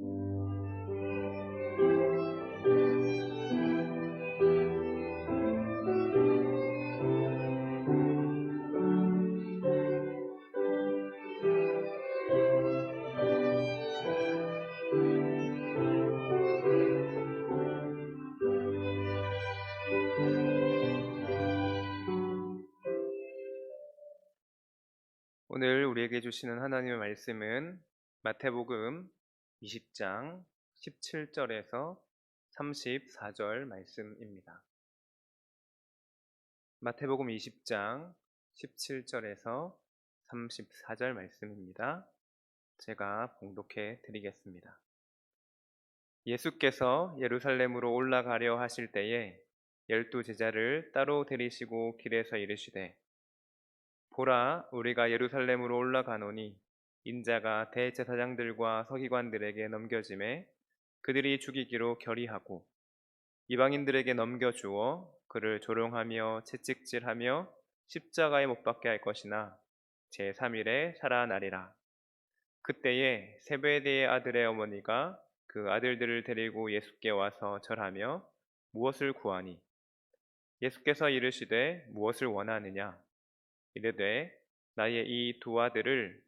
오늘 우리에게 주시는 하나님의 말씀은 마태복음 20장 17절에서 34절 말씀입니다. 마태복음 20장 17절에서 34절 말씀입니다. 제가 봉독해 드리겠습니다. 예수께서 예루살렘으로 올라가려 하실 때에 열두 제자를 따로 데리시고 길에서 이르시되 보라 우리가 예루살렘으로 올라가노니 인자가 대제사장들과 서기관들에게 넘겨짐에 그들이 죽이기로 결의하고 이방인들에게 넘겨주어 그를 조롱하며 채찍질하며 십자가에 못 박게 할 것이나 제3일에 살아나리라. 그때에 세베대의 아들의 어머니가 그 아들들을 데리고 예수께 와서 절하며 무엇을 구하니 예수께서 이르시되 무엇을 원하느냐 이르되 나의 이 두 아들을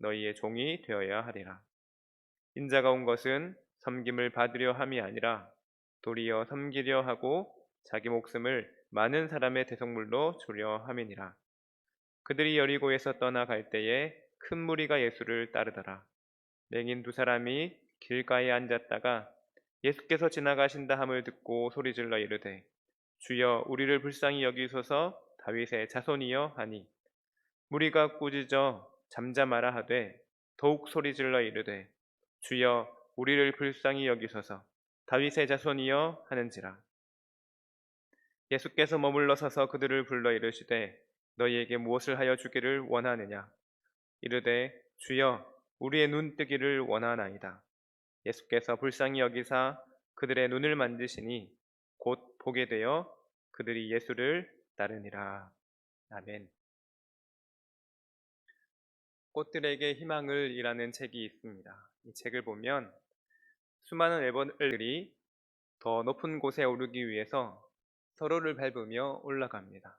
너희의 종이 되어야 하리라. 인자가 온 것은 섬김을 받으려 함이 아니라 도리어 섬기려 하고 자기 목숨을 많은 사람의 대성물로 주려 함이니라. 그들이 여리고에서 떠나갈 때에 큰 무리가 예수를 따르더라. 맹인 두 사람이 길가에 앉았다가 예수께서 지나가신다 함을 듣고 소리질러 이르되 주여 우리를 불쌍히 여기소서 다윗의 자손이여 하니 무리가 꾸짖어 잠잠하라 하되 더욱 소리질러 이르되 주여 우리를 불쌍히 여기소서. 다윗의 자손이여 하는지라. 예수께서 머물러 서서 그들을 불러 이르시되 너희에게 무엇을 하여 주기를 원하느냐? 이르되 주여 우리의 눈 뜨기를 원하나이다. 예수께서 불쌍히 여기사 그들의 눈을 만드시니 곧 보게 되어 그들이 예수를 따르니라. 아멘 꽃들에게 희망을 이라는 책이 있습니다. 이 책을 보면 수많은 애벌들이 더 높은 곳에 오르기 위해서 서로를 밟으며 올라갑니다.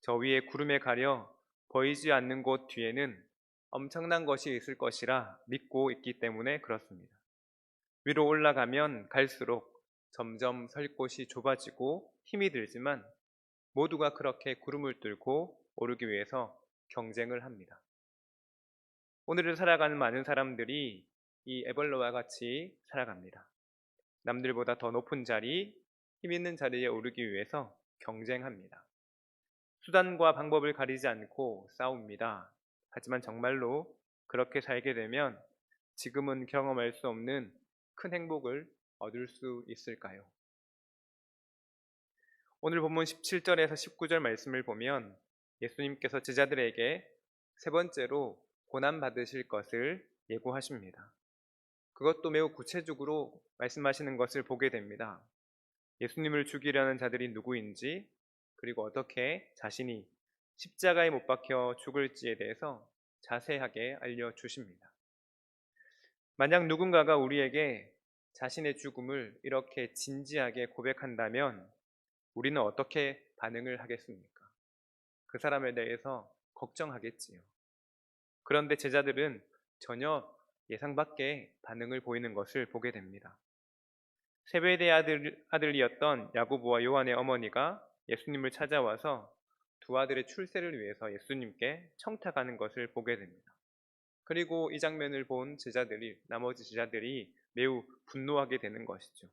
저 위에 구름에 가려 보이지 않는 곳 뒤에는 엄청난 것이 있을 것이라 믿고 있기 때문에 그렇습니다. 위로 올라가면 갈수록 점점 설 곳이 좁아지고 힘이 들지만 모두가 그렇게 구름을 뚫고 오르기 위해서 경쟁을 합니다. 오늘을 살아가는 많은 사람들이 이 에벌로와 같이 살아갑니다. 남들보다 더 높은 자리, 힘 있는 자리에 오르기 위해서 경쟁합니다. 수단과 방법을 가리지 않고 싸웁니다. 하지만 정말로 그렇게 살게 되면 지금은 경험할 수 없는 큰 행복을 얻을 수 있을까요? 오늘 본문 17절에서 19절 말씀을 보면 예수님께서 제자들에게 세 번째로 고난 받으실 것을 예고하십니다. 그것도 매우 구체적으로 말씀하시는 것을 보게 됩니다. 예수님을 죽이려는 자들이 누구인지 그리고 어떻게 자신이 십자가에 못 박혀 죽을지에 대해서 자세하게 알려주십니다. 만약 누군가가 우리에게 자신의 죽음을 이렇게 진지하게 고백한다면 우리는 어떻게 반응을 하겠습니까? 그 사람에 대해서 걱정하겠지요. 그런데 제자들은 전혀 예상 밖의 반응을 보이는 것을 보게 됩니다. 세베대 아들, 아들이었던 야고보와 요한의 어머니가 예수님을 찾아와서 두 아들의 출세를 위해서 예수님께 청탁하는 것을 보게 됩니다. 그리고 이 장면을 본 제자들이 나머지 제자들이 매우 분노하게 되는 것이죠.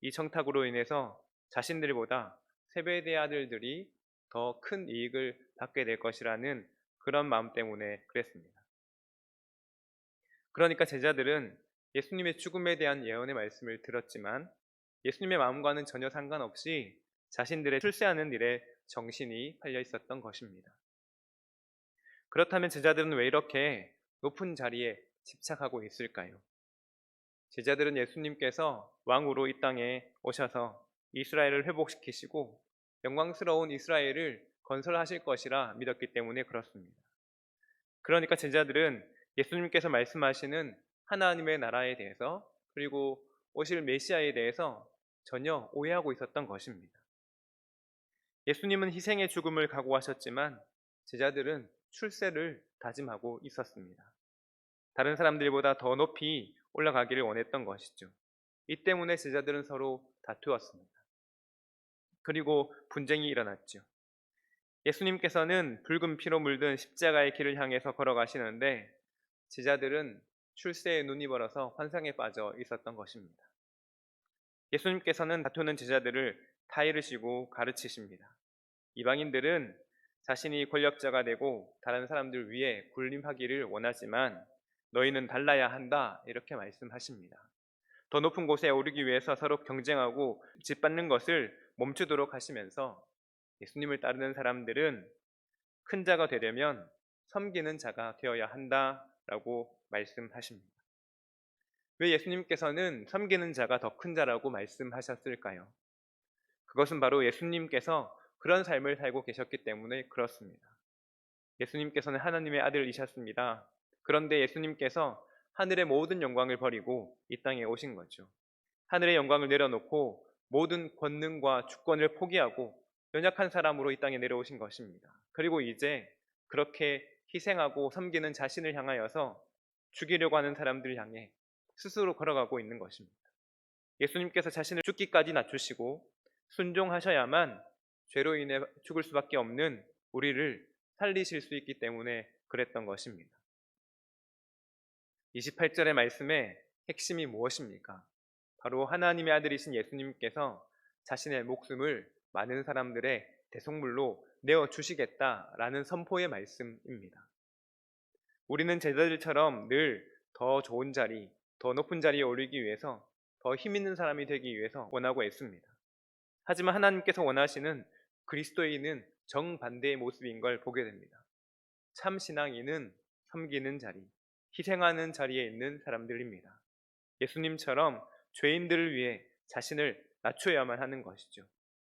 이 청탁으로 인해서 자신들보다 세베대 아들들이 더 큰 이익을 받게 될 것이라는 그런 마음 때문에 그랬습니다. 그러니까 제자들은 예수님의 죽음에 대한 예언의 말씀을 들었지만 예수님의 마음과는 전혀 상관없이 자신들의 출세하는 일에 정신이 팔려 있었던 것입니다. 그렇다면 제자들은 왜 이렇게 높은 자리에 집착하고 있을까요? 제자들은 예수님께서 왕으로 이 땅에 오셔서 이스라엘을 회복시키시고 영광스러운 이스라엘을 건설하실 것이라 믿었기 때문에 그렇습니다. 그러니까 제자들은 예수님께서 말씀하시는 하나님의 나라에 대해서 그리고 오실 메시아에 대해서 전혀 오해하고 있었던 것입니다. 예수님은 희생의 죽음을 각오하셨지만 제자들은 출세를 다짐하고 있었습니다. 다른 사람들보다 더 높이 올라가기를 원했던 것이죠. 이 때문에 제자들은 서로 다투었습니다. 그리고 분쟁이 일어났죠. 예수님께서는 붉은 피로 물든 십자가의 길을 향해서 걸어가시는데 제자들은 출세에 눈이 멀어서 환상에 빠져 있었던 것입니다. 예수님께서는 다투는 제자들을 타이르시고 가르치십니다. 이방인들은 자신이 권력자가 되고 다른 사람들 위에 군림하기를 원하지만 너희는 달라야 한다 이렇게 말씀하십니다. 더 높은 곳에 오르기 위해서 서로 경쟁하고 짓밟는 것을 멈추도록 하시면서 예수님을 따르는 사람들은 큰 자가 되려면 섬기는 자가 되어야 한다라고 말씀하십니다. 왜 예수님께서는 섬기는 자가 더 큰 자라고 말씀하셨을까요? 그것은 바로 예수님께서 그런 삶을 살고 계셨기 때문에 그렇습니다. 예수님께서는 하나님의 아들이셨습니다. 그런데 예수님께서 하늘의 모든 영광을 버리고 이 땅에 오신 거죠. 하늘의 영광을 내려놓고 모든 권능과 주권을 포기하고 연약한 사람으로 이 땅에 내려오신 것입니다. 그리고 이제 그렇게 희생하고 섬기는 자신을 향하여서 죽이려고 하는 사람들을 향해 스스로 걸어가고 있는 것입니다. 예수님께서 자신을 죽기까지 낮추시고 순종하셔야만 죄로 인해 죽을 수밖에 없는 우리를 살리실 수 있기 때문에 그랬던 것입니다. 28절의 말씀의 핵심이 무엇입니까? 바로 하나님의 아들이신 예수님께서 자신의 목숨을 많은 사람들의 대속물로 내어 주시겠다라는 선포의 말씀입니다. 우리는 제자들처럼 늘 더 좋은 자리, 더 높은 자리에 오르기 위해서 더 힘 있는 사람이 되기 위해서 원하고 있습니다. 하지만 하나님께서 원하시는 그리스도인은 정반대의 모습인 걸 보게 됩니다. 참 신앙인은 섬기는 자리, 희생하는 자리에 있는 사람들입니다. 예수님처럼 죄인들을 위해 자신을 낮춰야만 하는 것이죠.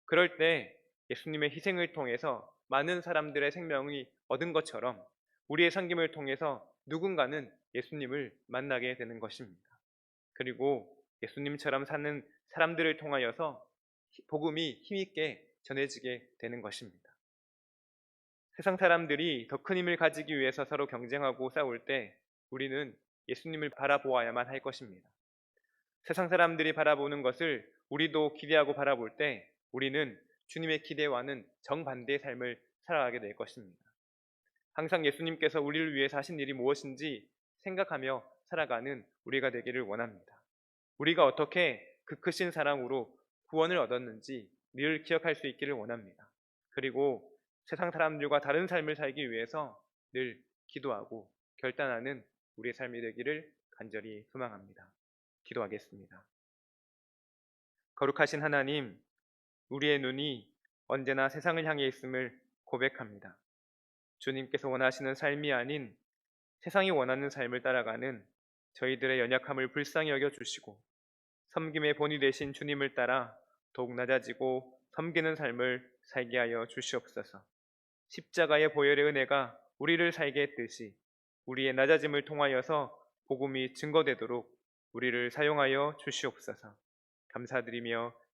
그럴 때 예수님의 희생을 통해서 많은 사람들의 생명이 얻은 것처럼 우리의 섬김을 통해서 누군가는 예수님을 만나게 되는 것입니다. 그리고 예수님처럼 사는 사람들을 통하여서 복음이 힘있게 전해지게 되는 것입니다. 세상 사람들이 더 큰 힘을 가지기 위해서 서로 경쟁하고 싸울 때 우리는 예수님을 바라보아야만 할 것입니다. 세상 사람들이 바라보는 것을 우리도 기대하고 바라볼 때 우리는 주님의 기대와는 정반대의 삶을 살아가게 될 것입니다. 항상 예수님께서 우리를 위해 사신 일이 무엇인지 생각하며 살아가는 우리가 되기를 원합니다. 우리가 어떻게 그 크신 사랑으로 구원을 얻었는지 늘 기억할 수 있기를 원합니다. 그리고 세상 사람들과 다른 삶을 살기 위해서 늘 기도하고 결단하는 우리의 삶이 되기를 간절히 소망합니다. 기도하겠습니다. 거룩하신 하나님, 우리의 눈이 언제나 세상을 향해 있음을 고백합니다. 주님께서 원하시는 삶이 아닌 세상이 원하는 삶을 따라가는 저희들의 연약함을 불쌍히 여겨 주시고 섬김의 본이 되신 주님을 따라 더욱 낮아지고 섬기는 삶을 살게 하여 주시옵소서. 십자가의 보혈의 은혜가 우리를 살게 했듯이 우리의 낮아짐을 통하여서 복음이 증거되도록 우리를 사용하여 주시옵소서. 감사드리며